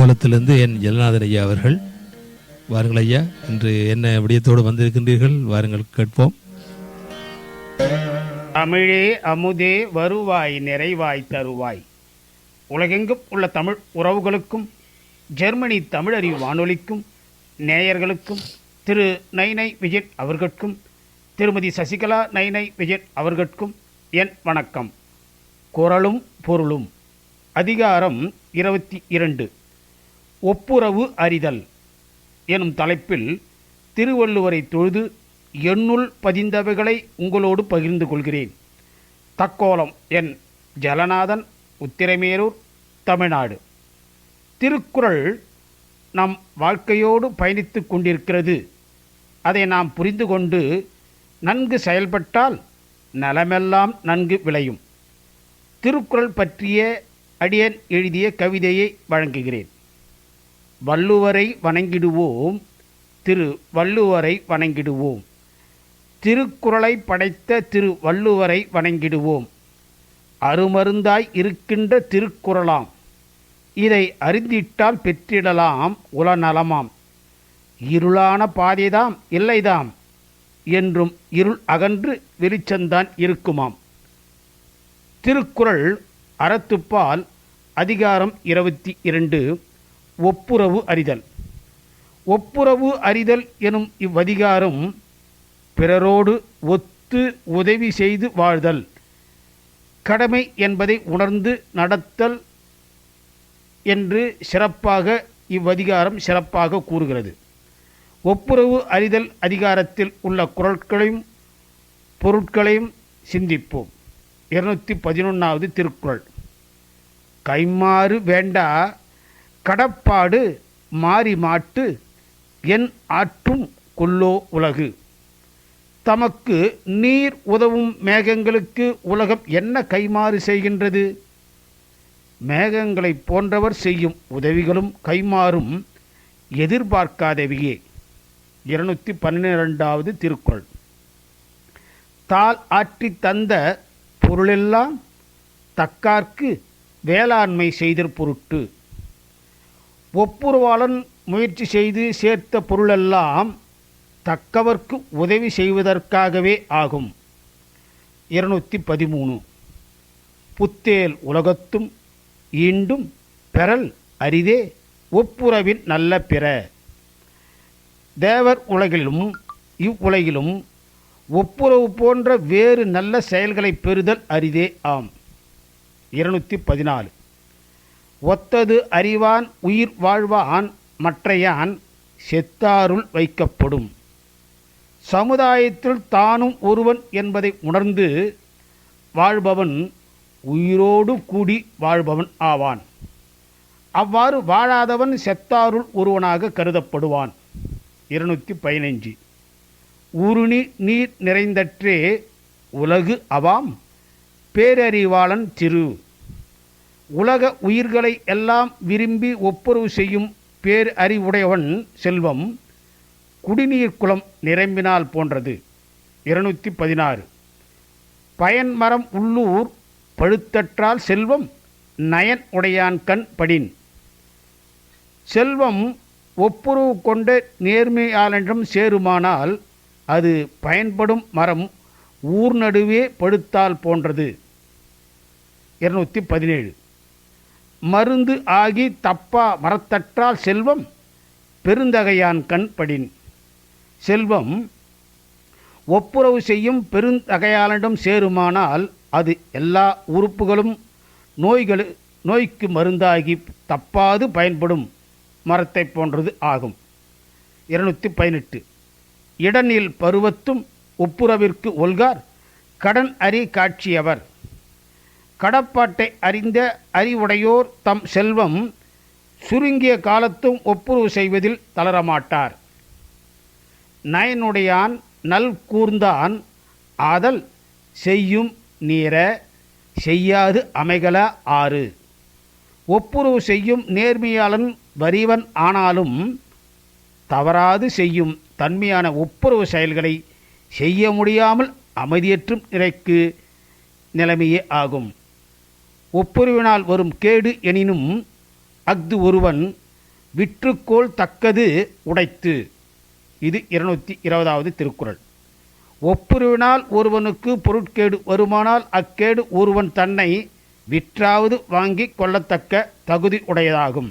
கோலத்திலிருந்து என் ஜெகநாதன் ஐயா அவர்கள். வாருங்கள் ஐயா இன்று என்ன விடயத்தோடு வந்திருக்கின்றீர்கள்? வாருங்கள் கேட்போம். தமிழே அமுதே வருவாய் நிறைவாய் தருவாய். உலகெங்கும் உள்ள தமிழ் உறவுகளுக்கும் ஜெர்மனி தமிழறிவு வானொலிக்கும் நேயர்களுக்கும் திரு நைனை விஜயன் அவர்களுக்கும் திருமதி சசிகலா நைனை விஜயன் அவர்களுக்கும் என் வணக்கம். குரலும் பொருளும். அதிகாரம் இருபத்தி இரண்டு. ஒப்புரவு அறிதல் எனும் தலைப்பில் திருவள்ளுவரை தொழுது என்னுள் பதிந்தவைகளை உங்களோடு பகிர்ந்து கொள்கிறேன். தக்கோலம் என் ஜலநாதன் உத்திரமேரூர் தமிழ்நாடு. திருக்குறள் நம் வாழ்க்கையோடு பயணித்து கொண்டிருக்கிறது. அதை நாம் புரிந்து கொண்டு நன்கு செயல்பட்டால் நலமெல்லாம் நன்கு விளையும். திருக்குறள் பற்றிய அடியன் எழுதிய கவிதையை வழங்குகிறேன். வள்ளுவரை வணங்கிடுவோம் திரு வள்ளுவரை வணங்கிடுவோம். திருக்குறளை படைத்த திரு வள்ளுவரை வணங்கிடுவோம். அருமருந்தாய் இருக்கின்ற திருக்குறளாம். இதை அறிந்திட்டால் பெற்றிடலாம் உலநலமாம் இருளான பாதைதாம் இல்லைதாம் என்றும் இருள் அகன்று வெளிச்சந்தான் இருக்குமாம். திருக்குறள் அறத்துப்பால் அதிகாரம் இருபத்தி இரண்டு. ஒப்புரவு அறிதல். ஒப்புரவு அறிதல் எனும் இவ்வதிகாரம் பிறரோடு ஒத்து உதவி செய்து வாழ்தல். கடமை என்பதை உணர்ந்து நடத்தல் என்று சிறப்பாக இவ்வதிகாரம் சிறப்பாக கூறுகிறது. ஒப்புரவு அறிதல் அதிகாரத்தில் உள்ள குரல்களையும் பொருட்களையும் சிந்திப்போம். இருநூற்றி பதினொன்றாவது திருக்குறள். கைமாறு வேண்டா கடப்பாடு மாறி மாட்டு என் ஆற்றும் கொல்லோ உலகு. தமக்கு நீர் உதவும் மேகங்களுக்கு உலகம் என்ன கைமாறு செய்கின்றது? மேகங்களைப் போன்றவர் செய்யும் உதவிகளும் கைமாறும் எதிர்பார்க்காதவையே. இருநூற்றி பன்னிரெண்டாவது திருக்குறள். தால் ஆற்றி தந்த பொருளெல்லாம் தக்கார்க்கு வேளாண்மை செய்தற் பொருட்டு. ஒப்புரவாளன் முயற்சி செய்து சேர்த்த பொருளெல்லாம் தக்கவர்க்கு உதவி செய்வதற்காகவே ஆகும். இருநூற்றி பதிமூணு. புத்தேல் உலகத்தும் ஈண்டும் பெறல் அரிதே ஒப்புரவின் நல்ல பிற. தேவர் உலகிலும் இவ்வுலகிலும் ஒப்புரவு போன்ற வேறு நல்ல செயல்களை பெறுதல் அரிதே ஆம். இருநூற்றி பதினாலு. ஒத்தது அறிவான் உயிர் வாழ்வான் மற்றையான் செத்தாருள் வைக்கப்படும். சமுதாயத்தில் தானும் ஒருவன் என்பதை உணர்ந்து வாழ்பவன் உயிரோடு கூடி வாழ்பவன் ஆவான். அவ்வாறு வாழாதவன் செத்தாருள் ஒருவனாக கருதப்படுவான். இருநூற்றி பதினைஞ்சு. உருணி நீர் நிறைந்தற்றே உலகு அவாம் பேரறிவாளன் திரு. உலக உயிர்களை எல்லாம் விரும்பி ஒப்புரவு செய்யும் பேர் அறிவுடையவன் செல்வம் குடிநீர் குளம் நிரம்பினால் போன்றது. இருநூற்றி பதினாறு. பயன்மரம் உள்ளூர் பழுத்தற்றால் செல்வம் நயன் உடையான் கண் படின். செல்வம் ஒப்புரவு கொண்ட நேர்மையாளென்றும் சேருமானால் அது பயன்படும் மரம் ஊர் நடுவே படுத்தால் போன்றது. இருநூற்றி பதினேழு. மருந்து ஆகி தப்பா மரத்தற்றால் செல்வம் பெருந்தகையான் கண் படின் செல்வம் ஒப்புரவு செய்யும் பெருந்தகையாளனிடம் சேருமானால் அது எல்லா உறுப்புகளும் நோய்கள் நோய்க்கு மருந்தாகி தப்பாது பயன்படும் மரத்தை போன்றது ஆகும். இருநூற்றி பதினெட்டு. இடனில் பருவத்தும் ஒப்புரவிற்கு ஒல்கார் கடன் அறி காட்சியவர். கடப்பாட்டை அறிந்த அறிவுடையோர் தம் செல்வம் சுருங்கிய காலத்தும் ஒப்புரவு செய்வதில் தளரமாட்டார். நயனுடையான் நல் கூர்ந்தான் ஆதல் செய்யும் நீர செய்யாது அமைகல ஆறு. ஒப்புரவு செய்யும் நேர்மையாளன் வரிவன் ஆனாலும் தவறாது செய்யும் தன்மையான ஒப்புரவு செயல்களை செய்ய முடியாமல் அமைதியற்றும் நிலைக்கு நிலைமையே ஆகும். ஒப்புரிவினால் வரும் கேடு எனினும் அஃது ஒருவன் விற்றுக்கோள் தக்கது உடைத்து. இது இருநூற்றி இருபதாவது திருக்குறள். ஒப்புருவினால் ஒருவனுக்கு பொருட்கேடு வருமானால் அக்கேடு ஒருவன் தன்னை விற்றாவது வாங்கி கொள்ளத்தக்க தகுதி உடையதாகும்.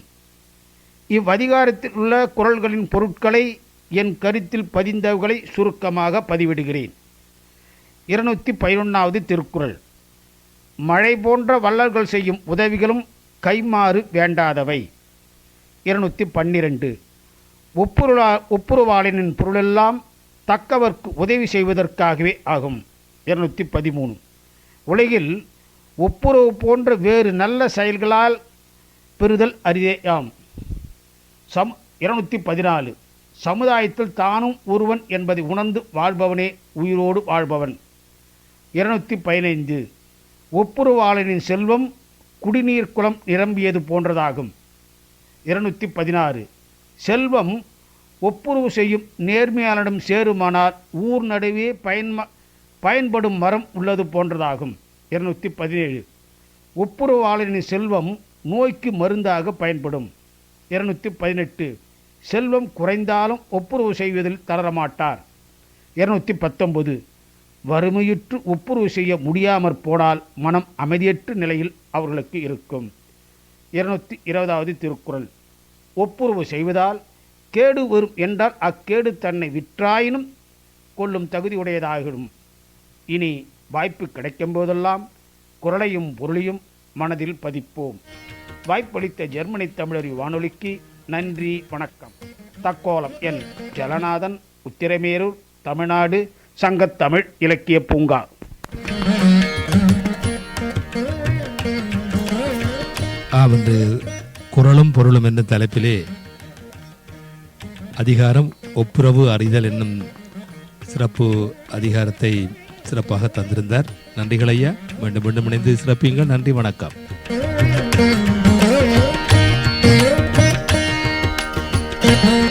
இவ்வதிகாரத்தில் உள்ள குறள்களின் பொருட்களை என் கருத்தில் பதிந்தவர்களை சுருக்கமாக பதிவிடுகிறேன். இருநூற்றி பதினொன்றாவது திருக்குறள். மழை போன்ற வள்ளல்கள் செய்யும் உதவிகளும் கைமாறு வேண்டாதவை. இருநூற்றி பன்னிரண்டு. ஒப்புருளா ஒப்புருவாளனின் பொருளெல்லாம் தக்கவர்க்கு உதவி செய்வதற்காகவே ஆகும். இருநூற்றி பதிமூணு. உலகில் ஒப்புரவு போன்ற வேறு நல்ல செயல்களால் பெறுதல் அரிதேயாம். சம் இருநூற்றி பதினாலு. சமுதாயத்தில் தானும் ஒருவன் என்பதை உணர்ந்து வாழ்பவனே உயிரோடு வாழ்பவன். இருநூற்றி பதினைந்து. ஒப்புரவாளனின் செல்வம் குடிநீர் குளம் நிரம்பியது போன்றதாகும். இருநூற்றி பதினாறு செல்வம் ஒப்புரவு செய்யும் நேர்மையாளனிடம் சேருமானால் ஊர் நடுவே பயன்ம பயன்படும் மரம் உள்ளது போன்றதாகும். இருநூற்றி பதினேழு ஒப்புரவாளனின் செல்வம் நோய்க்கு மருந்தாக பயன்படும். இருநூற்றி பதினெட்டு செல்வம் குறைந்தாலும் ஒப்புரவு செய்வதில் தளரமாட்டார். இருநூற்றி பத்தொன்பது வறுமையுற்று ஒப்புரவு செய்ய முடியாமற் போனால் மனம் அமைதியற்ற நிலையில் அவர்களுக்கு இருக்கும். இருநூற்றி இருபதாவது திருக்குறள். ஒப்புரவு செய்வதால் கேடு வரும் என்றால் அக்கேடு தன்னை விற்றாயினும் கொள்ளும் தகுதியுடையதாகிடும் இனி வாய்ப்பு கிடைக்கும் போதெல்லாம் குரலையும் பொருளையும் மனதில் பதிப்போம். வாய்ப்பளித்த ஜெர்மனி தமிழறி வானொலிக்கு நன்றி வணக்கம். தக்கோலம் என் ஜலநாதன் உத்திரமேரூர் தமிழ்நாடு சங்கத்தமிழ் இலக்கிய பூங்கா. ஆவென்று குரலும் பொருளும் என்ற தலைப்பிலே அதிகாரம் ஒப்புரவு அறிதல் என்னும் சிறப்பு அதிகாரத்தை சிறப்பாக தந்திருந்தார். நன்றிகள் ஐயா. மீண்டும் மீண்டும் இணைந்து சிறப்பிங்கள் நன்றி வணக்கம். அடுத்து இணை